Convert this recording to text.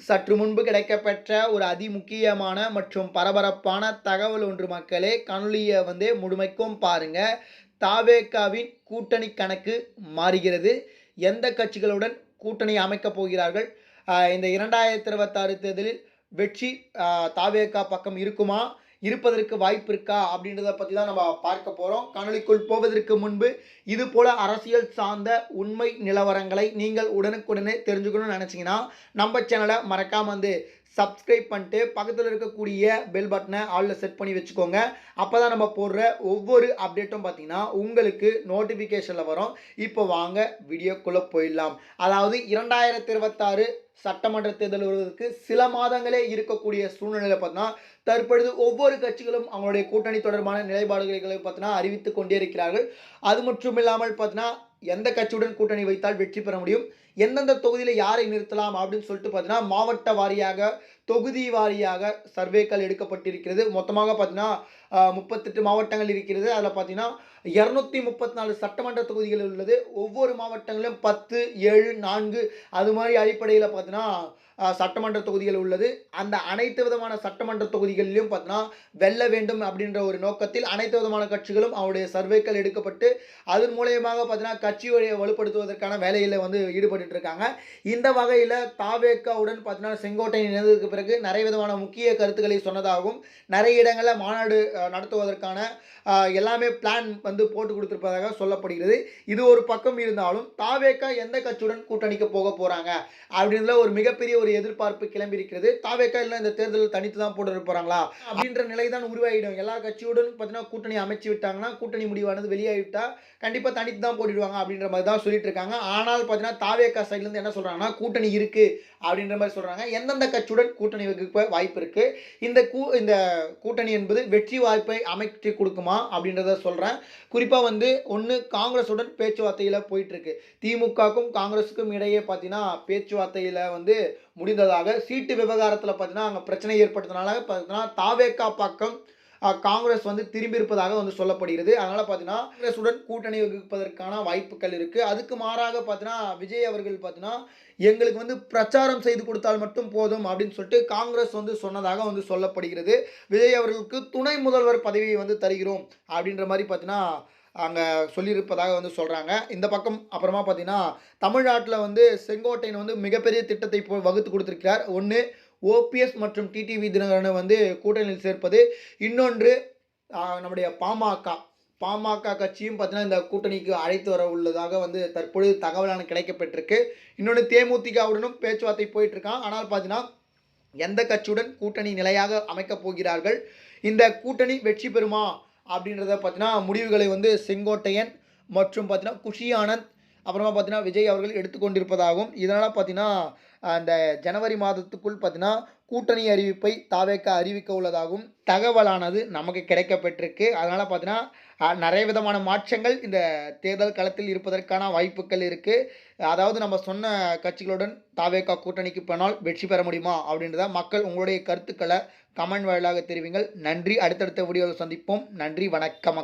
சற்று முன்பு கிடைக்கப்பெற்ற ஒரு அதிமுக்கியமான மற்றும் பரபரப்பான தகவல் ஒன்று மக்களே காணொலியை வந்து முழுமைக்கும் பாருங்க. தாவேக்காவின் கூட்டணி கணக்கு மாறுகிறது. எந்த கட்சிகளுடன் கூட்டணி அமைக்கப் போகிறார்கள்? இந்த இரண்டாயிரத்தி இருபத்தாறு தேர்தலில் வெற்றி தாவேக்கா பக்கம் இருக்குமா? இருப்பதற்கு வாய்ப்பு இருக்கா அப்படின்றத பற்றி தான் நம்ம பார்க்க போகிறோம் காணொலிக்குள் போவதற்கு முன்பு இது போல் அரசியல் சார்ந்த உண்மை நிலவரங்களை நீங்கள் உடனுக்குடனே தெரிஞ்சுக்கணும்னு நினச்சிங்கன்னா நம்ம சேனலை மறக்காமல் வந்து சப்ஸ்கிரைப் பண்ணிட்டு பக்கத்தில் இருக்கக்கூடிய பெல் பட்டனை ஆளில் செட் பண்ணி வச்சுக்கோங்க. அப்போ தான் நம்ம போடுற ஒவ்வொரு அப்டேட்டும் பார்த்தீங்கன்னா உங்களுக்கு நோட்டிஃபிகேஷனில் வரும். இப்போ வாங்க வீடியோக்குள்ளே போயிடலாம். அதாவது இரண்டாயிரத்தி இருபத்தாறு சட்டமன்ற தேர்தல் வருவதற்கு சில மாதங்களே இருக்கக்கூடிய சூழ்நிலையில் பார்த்தீங்கன்னா தற்பொழுது ஒவ்வொரு கட்சிகளும் அவங்களுடைய கூட்டணி தொடர்பான நிலைப்பாடுகளை பார்த்தீங்கன்னா அறிவித்து கொண்டே இருக்கிறார்கள். அது மட்டும் இல்லாமல் பார்த்தீங்கன்னா எந்த கட்சியுடன் கூட்டணி வைத்தால் வெற்றி பெற முடியும்? எந்தெந்த தொகுதியில் யாரை நிறுத்தலாம் அப்படின்னு சொல்லிட்டு பார்த்தீங்கன்னா மாவட்ட வாரியாக தொகுதி வாரியாக சர்வேக்கள் எடுக்கப்பட்டிருக்கிறது. மொத்தமாக பார்த்தீங்கன்னா முப்பத்தெட்டு மாவட்டங்கள் இருக்கிறது. அதில் பார்த்தீங்கன்னா இரநூத்தி முப்பத்தி நாலு சட்டமன்ற தொகுதிகள் உள்ளது. ஒவ்வொரு மாவட்டங்களிலும் பத்து ஏழு நான்கு அது மாதிரி அடிப்படையில் பார்த்தீங்கன்னா சட்டமன்ற தொகுதிகள் உள்ளது. அந்த அனைத்து விதமான சட்டமன்ற தொகுதிகளிலும் பார்த்தீங்கன்னா வெல்ல வேண்டும் அப்படின்ற ஒரு நோக்கத்தில் அனைத்து விதமான கட்சிகளும் அவருடைய சர்வேக்கள் எடுக்கப்பட்டு அதன் மூலயமாக பார்த்தீங்கன்னா கட்சியை வலுப்படுத்துவதற்கான வேலையில் வந்து ஈடுபட்டு இருக்காங்க. இந்த வகையில் தாவேக்காவுடன் பார்த்தீங்கன்னா செங்கோட்டை இணைந்ததுக்கு பிறகு நிறைய விதமான முக்கிய கருத்துக்களை சொன்னதாகவும் நிறைய இடங்களில் மாநாடு நடத்துவதற்கான எல்லாமே பிளான் வந்து போட்டு கொடுத்துருப்பதாக சொல்லப்படுகிறது. இது ஒரு பக்கம் இருந்தாலும் தாவேக்கா எந்த கட்சியுடன் கூட்டணிக்கு போக போகிறாங்க அப்படின்ற ஒரு மிகப்பெரிய ஒரு எதிர்பார்ப்பு கிளம்பி இருக்கிறது தாவேக்கா இல்லை இந்த தேர்தலில் தனித்து தான் போட்டு போகிறாங்களா அப்படின்ற நிலை தான் உருவாகிடும். எல்லா கட்சியுடன் பார்த்தீங்கன்னா கூட்டணி அமைச்சு விட்டாங்கன்னா கூட்டணி முடிவானது வெளியாகிவிட்டா கண்டிப்பாக தனித்து தான் போட்டிடுவாங்க அப்படின்ற மாதிரி தான் சொல்லிட்டு இருக்காங்க. ஆனால் பார்த்தீங்கன்னா தாவேக்கா சைட்லேருந்து என்ன சொல்கிறாங்கன்னா கூட்டணி இருக்குது அப்படின்ற மாதிரி சொல்கிறாங்க எந்தெந்த கட்சியுடன் கூட்டணி கூட்டணி வைக்க வாய்ப்பு இருக்குது இந்த கூ இந்த கூட்டணி என்பது வெற்றி வாய்ப்பை அமைத்து கொடுக்குமா அப்படின்றத சொல்கிறேன் குறிப்பாக வந்து ஒன்று காங்கிரஸுடன் பேச்சுவார்த்தையில் போயிட்டுருக்கு திமுகவுக்கும் காங்கிரஸுக்கும் இடையே பார்த்தீங்கன்னா பேச்சுவார்த்தையில் வந்து முடிந்ததாக சீட்டு விவகாரத்தில் பார்த்தீங்கன்னா அங்கே பிரச்சனை ஏற்பட்டதுனால பார்த்தீங்கன்னா தாவேக்கா பக்கம் காங்கிரஸ் வந்து திரும்பி இருப்பதாக வந்து சொல்லப்படுகிறது. அதனால் பார்த்தீங்கன்னா காங்கிரஸுடன் கூட்டணி வகுப்பதற்கான வாய்ப்புகள் இருக்குது அதுக்கு மாறாக பார்த்தீங்கன்னா விஜய் அவர்கள் பார்த்தீங்கன்னா எங்களுக்கு வந்து பிரச்சாரம் செய்து கொடுத்தால் மட்டும் போதும் அப்படின்னு சொல்லிட்டு காங்கிரஸ் வந்து சொன்னதாக வந்து சொல்லப்படுகிறது. விஜய் அவர்களுக்கு துணை முதல்வர் பதவியை வந்து தருகிறோம் அப்படின்ற மாதிரி பார்த்தீங்கன்னா அங்கே சொல்லியிருப்பதாக வந்து சொல்கிறாங்க இந்த பக்கம் அப்புறமா பார்த்தீங்கன்னா தமிழ்நாட்டில் வந்து செங்கோட்டையன் வந்து மிகப்பெரிய திட்டத்தை வகுத்து கொடுத்துருக்கிறார். ஒன்று ஓபிஎஸ் மற்றும் டிடிவி தினகரனை வந்து கூட்டணியில் சேர்ப்பது இன்னொன்று நம்முடைய பாமக. பாமக கட்சியும் பார்த்தீங்கன்னா இந்த கூட்டணிக்கு அழைத்து வர உள்ளதாக வந்து தற்பொழுது தகவலான கிடைக்கப்பட்டிருக்கு. இன்னொன்று தேமுதிகவுடனும் பேச்சுவார்த்தை போயிட்டுருக்கான். ஆனால் பார்த்தீங்கன்னா எந்த கட்சியுடன் கூட்டணி நிலையாக அமைக்கப் போகிறார்கள்? இந்த கூட்டணி வெற்றி பெறுமா? அப்படின்றத பார்த்தீங்கன்னா முடிவுகளை வந்து செங்கோட்டையன் மற்றும் பார்த்தீங்கன்னா குஷி ஆனந்த் அப்புறமா பார்த்தீங்கன்னா விஜய் அவர்கள் எடுத்துக்கொண்டிருப்பதாகவும் இதனால் பார்த்தீங்கன்னா அந்த ஜனவரி மாதத்துக்குள் பார்த்தீங்கன்னா கூட்டணி அறிவிப்பை தாவேக்க அறிவிக்க உள்ளதாகவும் தகவலானது நமக்கு கிடைக்கப்பட்டிருக்கு. அதனால் பார்த்தீங்கன்னா நிறைய விதமான மாற்றங்கள் இந்த தேர்தல் களத்தில் இருப்பதற்கான வாய்ப்புகள் இருக்குது அதாவது நம்ம சொன்ன கட்சிகளுடன் தாவேக்கா கூட்டணிக்கு போனால் வெற்றி பெற முடியுமா அப்படின்றத மக்கள் உங்களுடைய கருத்துக்களை கமெண்ட் வாயிலாக தெரிவிங்கள். நன்றி. அடுத்தடுத்த வீடியோவில் சந்திப்போம். நன்றி. வணக்கம்.